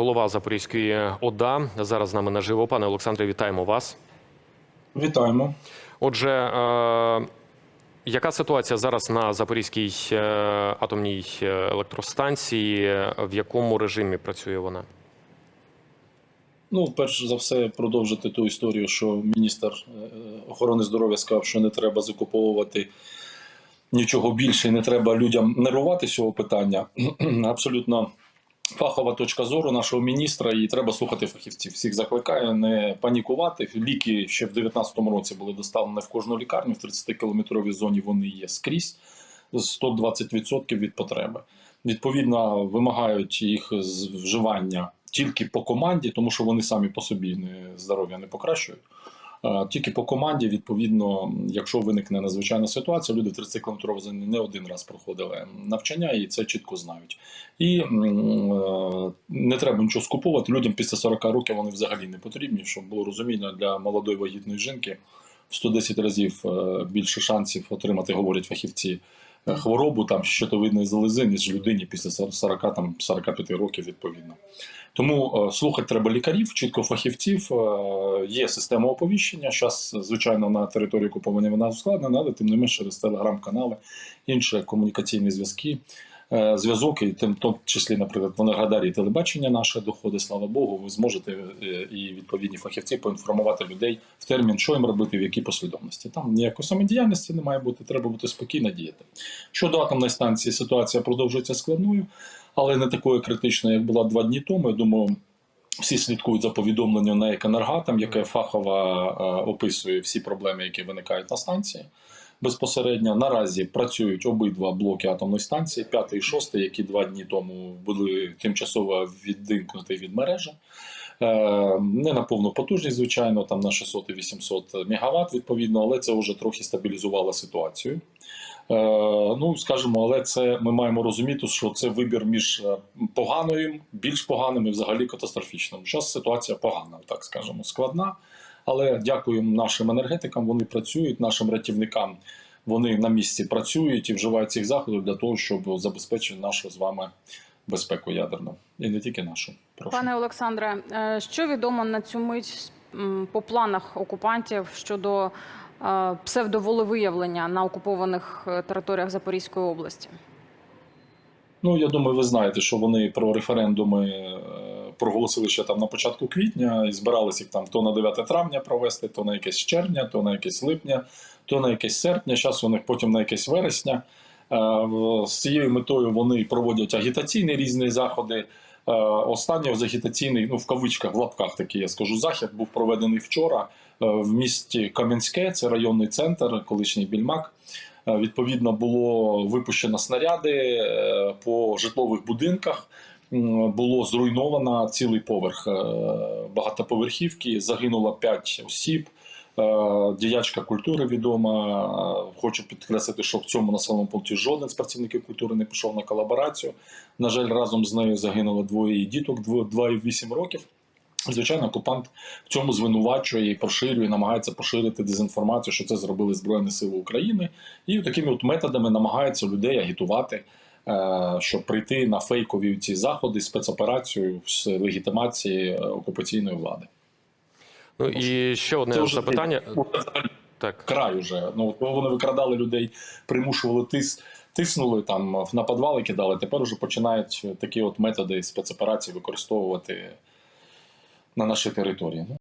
голова Запорізької ОДА. Зараз з нами наживо. Пане Олександре, вітаємо вас. Вітаємо. Отже, е, яка ситуація зараз на Запорізькій е, атомній е, електростанції? В якому режимі працює вона? Ну, перш за все, продовжити ту історію, що міністр е, охорони здоров'я сказав, що не треба закуповувати нічого більше, не треба людям нервувати з цього питання. Абсолютно фахова точка зору нашого міністра, і треба слухати фахівців. Всіх закликає не панікувати. Ліки ще в 2019 році були доставлені в кожну лікарню. В 30-кілометровій зоні вони є скрізь 120% від потреби. Відповідно, вимагають їх вживання тільки по команді, тому що вони самі по собі не здоров'я не покращують. А Тільки по команді, відповідно, якщо виникне надзвичайна ситуація, люди в 30 км зоні не один раз проходили навчання і це чітко знають. І е, не треба нічого скуповувати. Людям після 40 років вони взагалі не потрібні, щоб було розуміння для молодої вагітної жінки в 110 разів е, більше шансів отримати, говорять фахівці, е, хворобу там щитовидної залози, ніж людині після 40 там 45 років відповідно. Тому е, слухати треба лікарів, чітко фахівців. Е, Є система оповіщення. Зараз, звичайно, на території окуповані вона ускладнена, але тим не менше через телеграм-канали, інші комунікаційні зв'язки. Е, Зв'язок, і тим тому числі, наприклад, в Енергодарі телебачення наше доходить, слава Богу, ви зможете е, і відповідні фахівці поінформувати людей в термін, що їм робити, в якій послідовності. Там ніякої самодіяльності не має бути, треба бути спокійно діяти. Щодо атомної станції, ситуація продовжується складною, але не такою критичною, як була два дні тому. Я думаю, всі слідкують за повідомленням на «Екенергатом», яке фахово е, описує всі проблеми, які виникають на станції. Безпосередньо наразі працюють обидва блоки атомної станції, п'ятий і шостий, які два дні тому були тимчасово віддимкнуті від мережі. Е, Не на повну потужність, звичайно, там на 600 і 800 МВт, відповідно, але це вже трохи стабілізувало ситуацію. Е, Ну, скажімо, але це ми маємо розуміти, що це вибір між е, поганою, більш поганим і взагалі катастрофічним. Зараз ситуація погана, так скажемо, складна. Але дякуємо нашим енергетикам. Вони працюють, нашим рятівникам. Вони на місці працюють і вживають цих заходів для того, щоб забезпечити нашу з вами безпеку ядерну. І не тільки нашу. Прошу. Пане Олександре, е, що відомо на цю мить по планах окупантів щодо е, псевдоволевиявлення на окупованих е, територіях Запорізької області? Ну, я думаю, ви знаєте, що вони про референдуми проголосили ще там на початку квітня і збиралися їх там то на 9 травня провести, то на якесь червня, то на якесь липня, то на якесь серпня. Зараз у них потім на якесь вересня. Е, З цією метою вони проводять агітаційні різні заходи. Е, Останній з агітаційний, ну в кавичках, в лапках такий я скажу, захід був проведений вчора е, в місті Кам'янське, це районний центр, колишній Більмак. Відповідно, було випущено снаряди по житлових будинках. Було зруйновано цілий поверх е, багатоповерхівки. Загинуло 5 осіб. Е, Діячка культури відома. Е, Хочу підкреслити, що в цьому населеному пункті жоден з працівників культури не пішов на колаборацію. На жаль, разом з нею загинуло двоє її діток, дво- 2 і 8 років. Звичайно, окупант в цьому звинувачує і поширює, намагається поширити дезінформацію, що це зробили Збройні Сили України, і такими от методами намагається людей агітувати, щоб прийти на фейкові ці заходи, спецоперацію з легітимації е, окупаційної влади. Ну і ще одне Це запитання. Так. край уже. Ну вони викрадали людей, примушували тис. Тиснули там на підвали кидали. Тепер уже починають такі от методи спецоперації використовувати на нашій території.